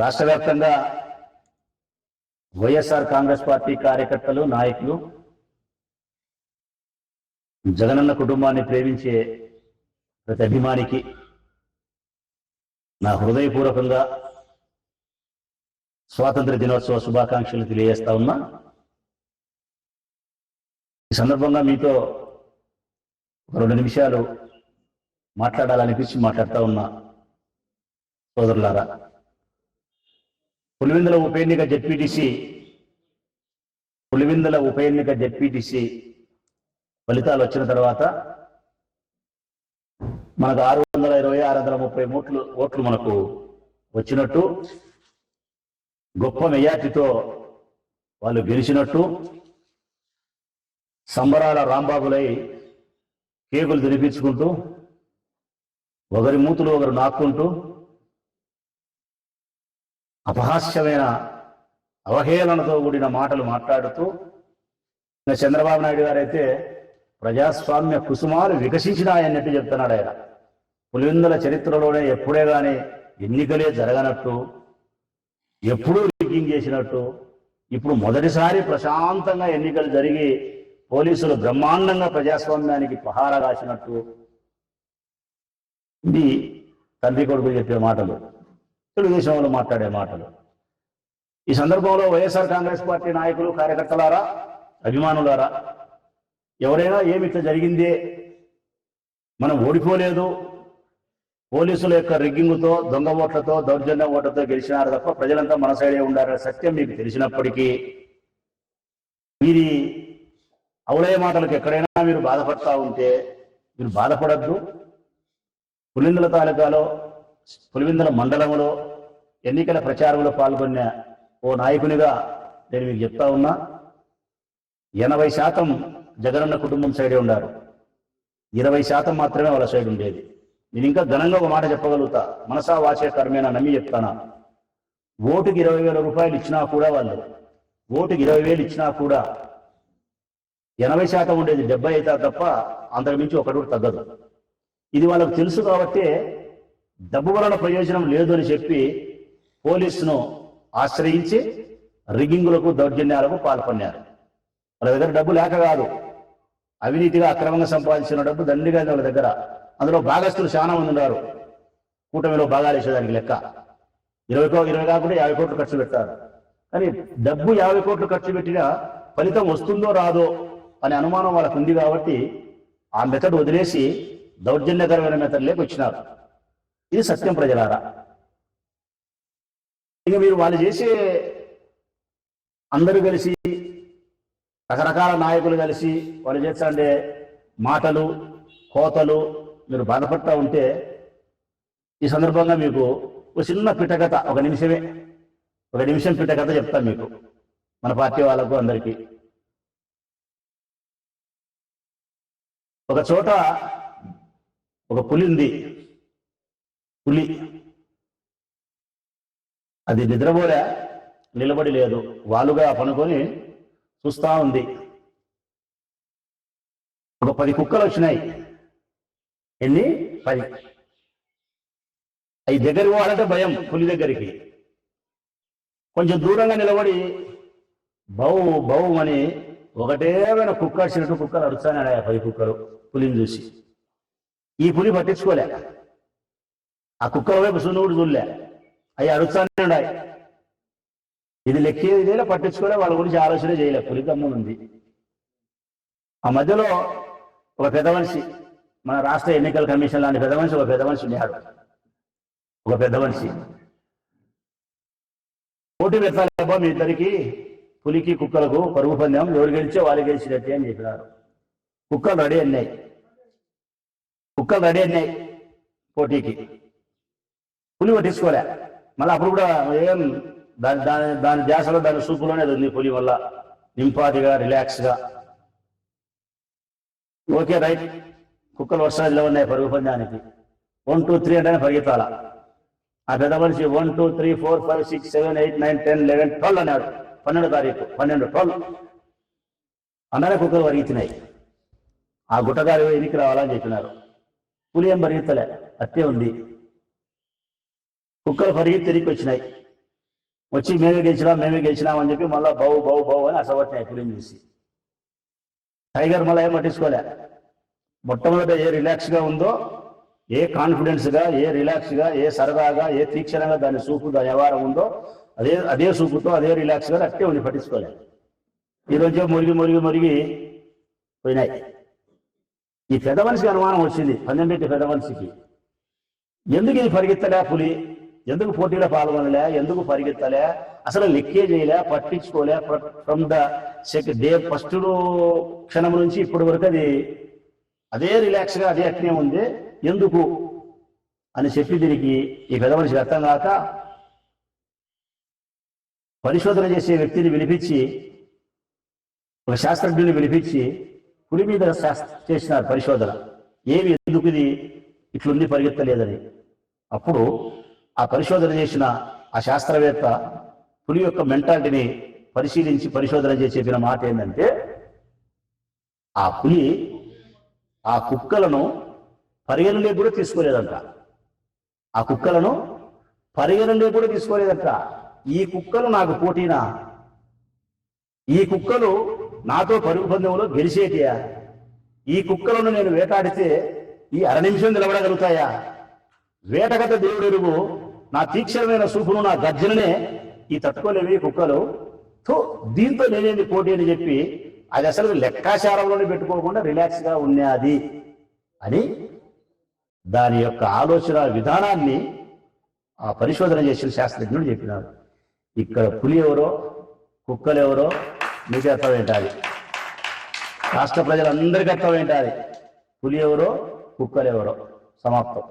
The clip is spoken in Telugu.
రాష్ట్ర వ్యాప్తంగా వైఎస్ఆర్ కాంగ్రెస్ పార్టీ కార్యకర్తలు నాయకులు జగనన్న కుటుంబాన్ని ప్రేమించే ప్రతి అభిమానికి నా హృదయపూర్వకంగా స్వాతంత్ర దినోత్సవ శుభాకాంక్షలు తెలియజేస్తా ఉన్నా. ఈ సందర్భంగా మీతో రెండు నిమిషాలు మాట్లాడాలనిపించి మాట్లాడుతూ ఉన్నా సోదరులారా. పులివెందుల ఉప ఎన్నిక జెడ్పీటీసీ పులివెందుల ఉప ఎన్నిక జెడ్పీటీసీ ఫలితాలు వచ్చిన తర్వాత మనకు ఆరు వందల ఇరవై ఆరు వందల ముప్పై ఓట్లు ఓట్లు మనకు వచ్చినట్టు గొప్ప మెజార్టీతో వాళ్ళు గెలిచినట్టు సంబరాల రాంబాబులై కేకులు తినిపించుకుంటూ ఒకరి మూతులు ఒకరు నాక్కుంటూ అపహాస్యమైన అవహేళనతో కూడిన మాటలు మాట్లాడుతూ చంద్రబాబు నాయుడు గారైతే ప్రజాస్వామ్య కుసుమాలు వికసించినాయన్నట్టు చెప్తున్నాడు ఆయన. పులివెందుల చరిత్రలోనే ఎప్పుడే కానీ ఎన్నికలే జరగనట్టు ఎప్పుడూ రిగ్గింగ్ చేసినట్టు ఇప్పుడు మొదటిసారి ప్రశాంతంగా ఎన్నికలు జరిగి పోలీసులు బ్రహ్మాండంగా ప్రజాస్వామ్యానికి పహారా కాసినట్టు ఇది తండ్రి కొడుకులు చెప్పే మాటలు. తెలుగుదేశం వాళ్ళు మాట్లాడే మాటలు. ఈ సందర్భంలో వైఎస్ఆర్ కాంగ్రెస్ పార్టీ నాయకులు కార్యకర్తలారా అభిమానులారా ఎవరైనా ఏమి ఇట్లా జరిగింది మనం ఓడిపోలేదు. పోలీసుల యొక్క రిగ్గింగ్తో దొంగ ఓట్లతో దౌర్జన్య ఓట్లతో గెలిచినారు తప్ప ప్రజలంతా మన సైడే ఉండారనే సత్యం మీకు తెలిసినప్పటికీ వీరి అవలయ మాటలకు ఎక్కడైనా మీరు బాధపడతా ఉంటే మీరు బాధపడద్దు. పులిందుల తాలూకాలో పులివిందుల మండలంలో ఎన్నికల ప్రచారంలో పాల్గొన్న ఓ నాయకునిగా నేను మీకు చెప్తా ఉన్నా. ఎనభై శాతం జగనన్న కుటుంబం సైడే ఉన్నారు ఇరవై శాతం మాత్రమే వాళ్ళ సైడ్ ఉండేది. నేను ఇంకా ఘనంగా ఒక మాట చెప్పగలుగుతా. మనసా వాచే కర్మేనా నమ్మి చెప్తానా? ఓటుకి ఇరవై వేల రూపాయలు ఇచ్చినా కూడా వాళ్ళు. ఓటుకి ఇరవై వేలు ఇచ్చినా కూడా ఎనభై శాతం ఉండేది డెబ్బై అవుతా తప్ప అంతకుమించి ఒకటి కూడా తగ్గదు. ఇది వాళ్ళకు తెలుసు కాబట్టి డబ్బు వలన ప్రయోజనం లేదు అని చెప్పి పోలీసును ఆశ్రయించి రిగ్గింగులకు దౌర్జన్యాలకు పాల్పొన్నారు వాళ్ళ దగ్గర డబ్బు లేక కాదు. అవినీతిగా అక్రమంగా సంపాదించిన డబ్బు దండిగా వాళ్ళ దగ్గర. అందులో భాగస్తులు చాలా మంది ఉన్నారు. కూటమిలో భాగాలు వేసేదానికి లెక్క. ఇరవై ఇరవై కాకుండా యాభై కోట్లు ఖర్చు పెట్టారు. కానీ డబ్బు యాభై కోట్లు ఖర్చు పెట్టినా ఫలితం వస్తుందో రాదో అనే అనుమానం వాళ్ళకు ఉంది కాబట్టి ఆ మెథడ్ వదిలేసి దౌర్జన్యకరమైన మెథడ్ లేక వచ్చినారు ఇది సత్యం ప్రజలారా. ఇక మీరు వాళ్ళు చేసే అందరూ కలిసి రకరకాల నాయకులు కలిసి వాళ్ళు చేస్తాండే మాటలు కోతలు మీరు బాధపడతా ఉంటే ఈ సందర్భంగా మీకు ఒక చిన్న పిటకథ ఒక నిమిషమే ఒక నిమిషం పిటకథ చెప్తాను మీకు మన పార్టీ వాళ్ళకు అందరికీ. ఒక చోట ఒక పులి ఉంది. పులి. అది నిద్రపోలే నిలబడి లేదు. వాలుగా పనుకొని చూస్తా ఉంది. ఒక పది కుక్కలు వచ్చినాయి. ఎన్ని? పది. అవి దగ్గరికి వాడంటే భయం పులి దగ్గరికి. కొంచెం దూరంగా నిలబడి బౌ బౌ అని ఒకటేమైన కుక్క వచ్చినట్టు కుక్కలు అరుస్తానే ఆ పది కుక్కలు పులిని చూసి. ఈ పులి పట్టించుకోలే. ఆ కుక్కల వైపు సున్నుడు చూడలే అవి అడుగుతానే ఉన్నాయి ఇది లెక్కేది లేదా పట్టించుకోలే వాళ్ళ గురించి ఆలోచన చేయలే. పులి ఉంది. ఆ మధ్యలో ఒక పెద్ద మనిషి మన రాష్ట్ర ఎన్నికల కమిషన్ లాంటి పెద్ద మనిషి ఒక పెద్ద మనిషి ఉన్నాడు. ఒక పెద్ద మనిషి. పోటీ పెట్టాలేబ్బా మీ ఇద్దరికి పులికి కుక్కలకు పరుగు పందెం ఎవరు గెలిచే వాళ్ళు గెలిచినట్టే అని చెప్పినారు. కుక్కలు రెడీ అన్నాయి కుక్కలు రెడీ అన్నాయి పోటీకి. పులి తీసుకోలే. మళ్ళీ అప్పుడు కూడా ఏం దాని దాని దాని ధ్యాసలో దాని సూపులోనే అది ఉంది పులి వల్ల నింపాదిగా రిలాక్స్గా. Okay right. కుక్కలు వర్షాలు ఉన్నాయి పరుగు పందానికి. వన్ టూ త్రీ అంటే పరిగెత్తాల? ఆ పెద్ద మనిషి one two three four five six seven eight nine ten eleven twelve అన్నాడు. పన్నెండు తారీఖు పన్నెండు ట్వెల్వ్ అన్నానే కుక్కలు పరిగెత్తినాయి. ఆ గుట్టగారి ఎనికి రావాలని చెప్పినారు. పులి ఏం పరిగెత్తలే? అట్టే ఉంది. కుక్కలు పరిగి తిరిగి వచ్చినాయి. వచ్చి మేమే గెలిచినాం మేమే గెలిచినాం అని చెప్పి మళ్ళీ బౌ బౌ బౌ అని అసవట్టినాయి పులిని చూసి. టైగర్ మళ్ళీ ఏం పట్టించుకోలే. మొట్టమొదట ఏ రిలాక్స్గా ఉందో ఏ కాన్ఫిడెన్స్గా ఏ రిలాక్స్గా ఏ సరదాగా ఏ తీక్షణంగా దాని సూపు దాని వ్యవహారం ఉందో అదే అదే సూపుతో అదే రిలాక్స్గా అట్టే ఉండి పట్టించుకోలే. ఈరోజు మురిగి మురిగి మురిగి పోయినాయి. ఈ పెద్ద మనిషికి అనుమానం వచ్చింది పన్నెండింటి పెద్ద మనిషికి. ఎందుకు ఇది పరిగెత్తలే పులి? ఎందుకు పోటీలో పాల్గొనలే? ఎందుకు పరిగెత్తలే? అసలు లెక్కే చేయలే పట్టించుకోలే? From the second day first క్షణం నుంచి ఇప్పటి వరకు అది అదే రిలాక్స్గా అదే అట్నే ఉంది. ఎందుకు? అని చెప్పి దీనికి ఈ పెద్ద మనిషికి అర్థం కాక పరిశోధన చేసే వ్యక్తిని పిలిపించి ఒక శాస్త్రజ్ఞుని పిలిపించి పులి మీద శాస్త్ర చేసినారు పరిశోధన. ఏమి ఎందుకు ఇది? ఇట్లుంది పరిగెత్తలేదని. అప్పుడు ఆ పరిశోధన చేసిన ఆ శాస్త్రవేత్త పులి యొక్క మెంటాలిటీని పరిశీలించి పరిశోధన చేసి చెప్పిన మాట ఏంటంటే ఆ పులి ఆ కుక్కలను పరిగణలోకి కూడా తీసుకోలేదంట. ఆ కుక్కలను పరిగణలోకి కూడా తీసుకోలేదంట. ఈ కుక్కలు నాకు పోటీనా? ఈ కుక్కలు నాతో పరుగు పందెంలో గెలిచేటియా? ఈ కుక్కలను నేను వేటాడితే ఈ అర నిమిషం నిలబడగలుగుతాయా? వేటగత దేవుడెరుగు. నా తీక్షణమైన చూపును నా గర్జననే ఈ తట్టుకోలేవి కుక్కలు. తో దీంతో నేనేంది పోటీ అని చెప్పి అది అసలు లెక్కాచారంలోనే పెట్టుకోకుండా రిలాక్స్గా ఉన్నది అని దాని యొక్క ఆలోచన విధానాన్ని ఆ పరిశోధన చేసిన శాస్త్రజ్ఞుడు చెప్పినారు ఇక్కడ పులి ఎవరో కుక్కలు ఎవరో మీకు అర్థమేంటాది రాష్ట్ర ప్రజలందరికీ అర్థమేంటాది పులి ఎవరో కుక్కలు ఎవరో. సమాప్తం.